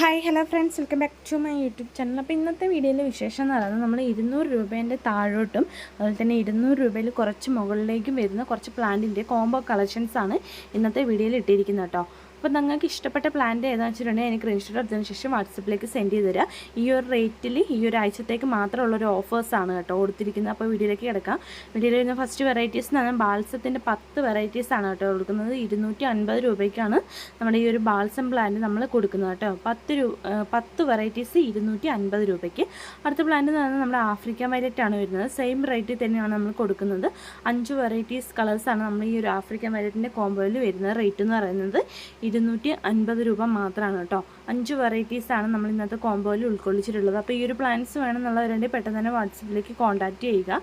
Hi hello friends welcome back to my YouTube channel അപ്പോൾ ഇന്നത്തെ വീഡിയോയിലെ വിശേഷം എന്ന് പറയുന്നത് നമ്മൾ ഇരുന്നൂറ് രൂപേന്റെ താഴോട്ടും അതുപോലെ തന്നെ ഇരുന്നൂറ് രൂപയിൽ കുറച്ച് മുകളിലേക്കും വരുന്ന കുറച്ച് പ്ലാന്റിന്റെ കോംബോ കളക്ഷൻസാണ് ഇന്നത്തെ വീഡിയോയിൽ ഇട്ടിരിക്കുന്നത് കേട്ടോ. അപ്പോൾ നിങ്ങൾക്ക് ഇഷ്ടപ്പെട്ട പ്ലാന്റ് ഏതാണെന്ന് വെച്ചിട്ടുണ്ടെങ്കിൽ എനിക്ക് രജിസ്റ്റർ എടുത്തതിന് ശേഷം വാട്സപ്പിലേക്ക് സെൻഡ് ചെയ്ത് തരാം. ഈ ഒരു റേറ്റിൽ ഈ ഒരു ആഴ്ചത്തേക്ക് മാത്രമുള്ളൊരു ഓഫേഴ്സാണ് കേട്ടോ കൊടുത്തിരിക്കുന്നത്. അപ്പോൾ വീഡിയോയിലേക്ക് കിടക്കാം. വീഡിയോയിൽ വരുന്ന ഫസ്റ്റ് വെറൈറ്റീസ് എന്ന് പറഞ്ഞാൽ ബാൽസത്തിന്റെ പത്ത് വെറൈറ്റീസാണ് കേട്ടോ കൊടുക്കുന്നത്. ഇരുന്നൂറ്റി അൻപത് രൂപയ്ക്കാണ് നമ്മുടെ ഈ ഒരു ബാൽസം പ്ലാന്റ് നമ്മൾ കൊടുക്കുന്നത് കേട്ടോ. പത്ത് രൂപ പത്ത് വെറൈറ്റീസ് ഇരുന്നൂറ്റി അൻപത് രൂപയ്ക്ക്. അടുത്ത പ്ലാന്റ് എന്ന് പറഞ്ഞാൽ നമ്മുടെ ആഫ്രിക്കൻ വയലറ്റ് ആണ് വരുന്നത്. സെയിം റേറ്റിൽ തന്നെയാണ് നമ്മൾ കൊടുക്കുന്നത്. അഞ്ച് വെറൈറ്റീസ് കളേഴ്സാണ് നമ്മൾ ഈ ഒരു ആഫ്രിക്കൻ വയലറ്റിന്റെ കോമ്പോയിൽ വരുന്നത് റേറ്റ് എന്ന് പറയുന്നത്. ഇരുന്നൂറ്റി അൻപത് രൂപ മാത്രമാണ് കേട്ടോ. അഞ്ച് വെറൈറ്റീസാണ് നമ്മൾ ഇന്നത്തെ കോംബോയിൽ ഉൾക്കൊള്ളിച്ചിട്ടുള്ളത്. അപ്പോൾ ഈ ഒരു പ്ലാൻസ് വേണമെന്നുള്ളവരുണ്ടെങ്കിൽ പെട്ടെന്ന് തന്നെ വാട്സപ്പിലേക്ക് കോൺടാക്റ്റ് ചെയ്യുക.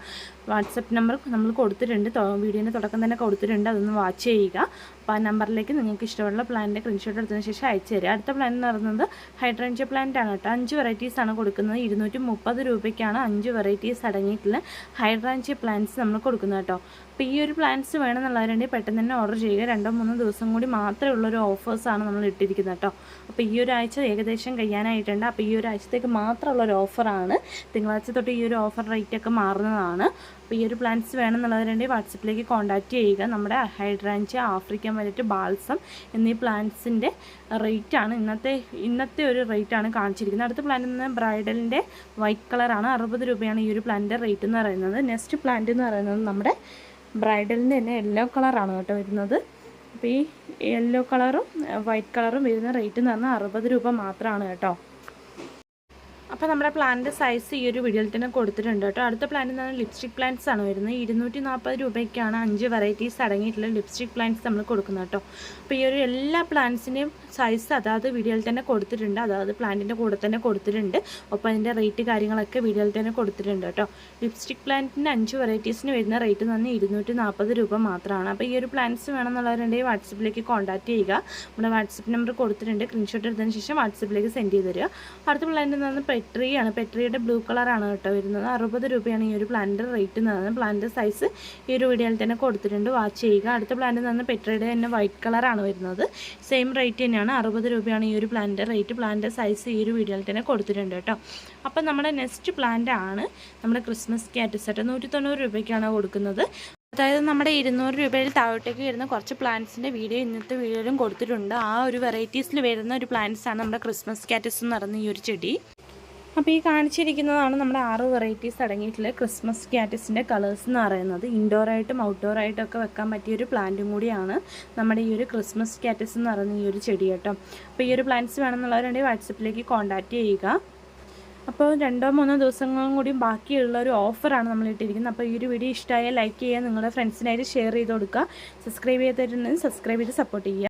വാട്സപ്പ് നമ്പർ നമ്മൾ കൊടുത്തിട്ടുണ്ട്. വീഡിയോന്റെ തുടക്കം തന്നെ കൊടുത്തിട്ടുണ്ട്. അതൊന്ന് വാച്ച് ചെയ്യുക. അപ്പോൾ ആ നമ്പറിലേക്ക് നിങ്ങൾക്ക് ഇഷ്ടമുള്ള പ്ലാന്റിന്റെ സ്ക്രീൻഷോട്ട് എടുത്തതിന് ശേഷം അയച്ചു തരിക അടുത്ത പ്ലാൻ എന്ന് പറയുന്നത് ഹൈഡ്രഞ്ച് പ്ലാന്റ് ആണ് കേട്ടോ. അഞ്ച് വെറൈറ്റീസ് ആണ് കൊടുക്കുന്നത്. ഇരുന്നൂറ്റി മുപ്പത് രൂപയ്ക്കാണ് അഞ്ച് വെറൈറ്റീസ് അടങ്ങിയിട്ടുള്ള ഹൈഡ്രാഞ്ച് പ്ലാന്റ്സ് നമ്മൾ കൊടുക്കുന്നത് കേട്ടോ. അപ്പോൾ ഈ ഒരു പ്ലാന്റ്സ് വേണമെന്നുള്ളവരുണ്ടെങ്കിൽ പെട്ടെന്ന് തന്നെ ഓർഡർ ചെയ്യുക. രണ്ടോ മൂന്നോ ദിവസം കൂടി മാത്രമേ ഉള്ളൊരു ഓഫേഴ്സാണ് നമ്മൾ ഇട്ടിരിക്കുന്നത് കേട്ടോ. അപ്പോൾ ഈ ഒരു ആഴ്ച ഏകദേശം കഴിയാനായിട്ടുണ്ട്. അപ്പോൾ ഈ ഒരു ആഴ്ചത്തേക്ക് മാത്രമുള്ളൊരു ഓഫറാണ് തിങ്കളാഴ്ച തൊട്ട് ഈ ഒരു ഓഫർ റേറ്റ് ഒക്കെ മാറുന്നതാണ്. അപ്പോൾ ഈ ഒരു പ്ലാന്റ്സ് വേണമെന്നുള്ളവരുണ്ടെങ്കിൽ വാട്സപ്പിലേക്ക് കോൺടാക്റ്റ് ചെയ്യുക. നമ്മുടെ ഹൈഡ്രാഞ്ച് ആഫ്രിക്കൻ വലറ്റ് ബാൽസം എന്നീ പ്ലാന്റ്സിന്റെ റേറ്റാണ്. ഇന്നത്തെ ഇന്നത്തെ ഒരു റേറ്റാണ് കാണിച്ചിരിക്കുന്നത്. അടുത്ത പ്ലാന്റ് എന്ന് ബ്രൈഡലിന്റെ വൈറ്റ് കളറാണ്. അറുപത് രൂപയാണ് ഈ ഒരു പ്ലാന്റിന്റെ റേറ്റ് എന്ന് പറയുന്നത്. നെക്സ്റ്റ് പ്ലാന്റ് എന്ന് പറയുന്നത് നമ്മുടെ ബ്രൈഡലിന്റെ തന്നെ യെല്ലോ കളറാണ് കേട്ടോ വരുന്നത്. അപ്പോൾ ഈ യെല്ലോ കളറും വൈറ്റ് കളറും വരുന്ന റേറ്റ് എന്ന് പറഞ്ഞാൽ അറുപത് രൂപ മാത്രമാണ് കേട്ടോ. അപ്പോൾ നമ്മുടെ പ്ലാന്റിന്റെ സൈസ് ഈ ഒരു വീഡിയോയിൽ തന്നെ കൊടുത്തിട്ടുണ്ട് കേട്ടോ. അടുത്ത പ്ലാന്റ് എന്ന് പറഞ്ഞാൽ ലിപ്സ്റ്റിക് പ്ലാന്റ്സ് ആണ് വരുന്നത്. ഇരുന്നൂറ്റി നാൽപ്പത് രൂപയ്ക്കാണ് അഞ്ച് വെറൈറ്റീസ് അടങ്ങിയിട്ടുള്ള ലിപ്സ്റ്റിക് പ്ലാന്റ്സ് നമ്മൾ കൊടുക്കുന്നത് കേട്ടോ. അപ്പോൾ ഈ ഒരു എല്ലാ പ്ലാന്റ്സിന്റെയും സൈസ് അതായത് വീഡിയോയിൽ തന്നെ കൊടുത്തിട്ടുണ്ട്. അതായത് പ്ലാന്റിന്റെ കൂടെ തന്നെ കൊടുത്തിട്ടുണ്ട്. ഒപ്പം അതിന്റെ റേറ്റ് കാര്യങ്ങളൊക്കെ വീഡിയോയിൽ തന്നെ കൊടുത്തിട്ടുണ്ട് കേട്ടോ. ലിപ്സ്റ്റിക് പ്ലാന്റിന്റെ അഞ്ച് വെറൈറ്റീസിന് വരുന്ന റേറ്റ് എന്ന് പറഞ്ഞാൽ ഇരുന്നൂറ്റി നാൽപ്പത് രൂപ മാത്രമാണ്. അപ്പോൾ ഈ ഒരു പ്ലാന്റ്സ് വേണമെന്നുള്ളവരുണ്ടെങ്കിൽ വാട്സപ്പിലേക്ക് കോൺടാക്റ്റ് ചെയ്യുക. നമ്മുടെ വാട്സപ്പ് നമ്പർ കൊടുത്തിട്ടുണ്ട്. സ്ക്രീൻഷോട്ട് എടുത്തതിന് ശേഷം വാട്സപ്പിലേക്ക് സെൻഡ് ചെയ്ത് തരിക. അടുത്ത പ്ലാന്റ് എന്ന് പറഞ്ഞാൽ പെട്രിയാണ്. പെട്രിയുടെ ബ്ലൂ കളറാണ് കേട്ടോ വരുന്നത്. അറുപത് രൂപയാണ് ഈ ഒരു പ്ലാന്റ് റേറ്റ് പറയുന്നത്. പ്ലാന്റ് സൈസ് ഈ ഒരു വീഡിയോയിൽ തന്നെ കൊടുത്തിട്ടുണ്ട്. വാച്ച് ചെയ്യുക. അടുത്ത പ്ലാന്റ് പറഞ്ഞാൽ പെട്രിയുടെ തന്നെ വൈറ്റ് കളറാണ് വരുന്നത്. സെയിം റേറ്റ് തന്നെയാണ്. അറുപത് രൂപയാണ് ഈ ഒരു പ്ലാന്റ് റേറ്റ് പ്ലാന്റ് സൈസ് ഈ ഒരു വീഡിയോയിൽ തന്നെ കൊടുത്തിട്ടുണ്ട് കേട്ടോ. അപ്പം നമ്മുടെ നെക്സ്റ്റ് പ്ലാന്റ് ആണ് നമ്മുടെ ക്രിസ്മസ് കാറ്റസെറ്റ് നൂറ്റി തൊണ്ണൂറ് രൂപയ്ക്കാണ് കൊടുക്കുന്നത്. അതായത് നമ്മുടെ ഇരുന്നൂറ് രൂപയിൽ താഴോട്ടേക്ക് വരുന്ന കുറച്ച് പ്ലാന്റ്സിന്റെ വീഡിയോ ഇന്നത്തെ വീഡിയോയിലും കൊടുത്തിട്ടുണ്ട്. ആ ഒരു വെറൈറ്റീസിൽ വരുന്ന ഒരു പ്ലാന്റ്സാണ് ആണ് നമ്മുടെ ക്രിസ്മസ് കാറ്റസ് എന്ന് പറയുന്ന ഈ ഒരു ചെടി. അപ്പോൾ ഈ കാണിച്ചിരിക്കുന്നതാണ് നമ്മുടെ ആറ് വെറൈറ്റീസ് അടങ്ങിയിട്ടുള്ള ക്രിസ്മസ് ക്യാറ്റസിന്റെ കളേഴ്സ് എന്ന് പറയുന്നത്. ഇൻഡോറായിട്ടും ഔട്ട്ഡോറായിട്ടും ഒക്കെ വെക്കാൻ പറ്റിയ ഒരു പ്ലാന്റും കൂടിയാണ് നമ്മുടെ ഈ ഒരു ക്രിസ്മസ് ക്യാറ്റസ് എന്ന് പറയുന്ന ഈ ഒരു ചെടി കേട്ടോ. അപ്പോൾ ഈ ഒരു പ്ലാന്റ്സ് വേണമെന്നുള്ളവരുണ്ടെങ്കിൽ വാട്സപ്പിലേക്ക് കോൺടാക്റ്റ് ചെയ്യുക. അപ്പോൾ രണ്ടോ മൂന്നോ ദിവസങ്ങളും കൂടി ബാക്കിയുള്ള ഒരു ഓഫറാണ് നമ്മൾ ഇട്ടിരിക്കുന്നത്. അപ്പോൾ ഈ ഒരു വീഡിയോ ഇഷ്ടമായാൽ ലൈക്ക് ചെയ്യുക നിങ്ങളുടെ ഫ്രണ്ട്സിനായിട്ട് ഷെയർ ചെയ്ത് കൊടുക്കുക. സബ്സ്ക്രൈബ് ചെയ്തിട്ടുണ്ടെങ്കിൽ സബ്സ്ക്രൈബ് ചെയ്ത് സപ്പോർട്ട് ചെയ്യുക.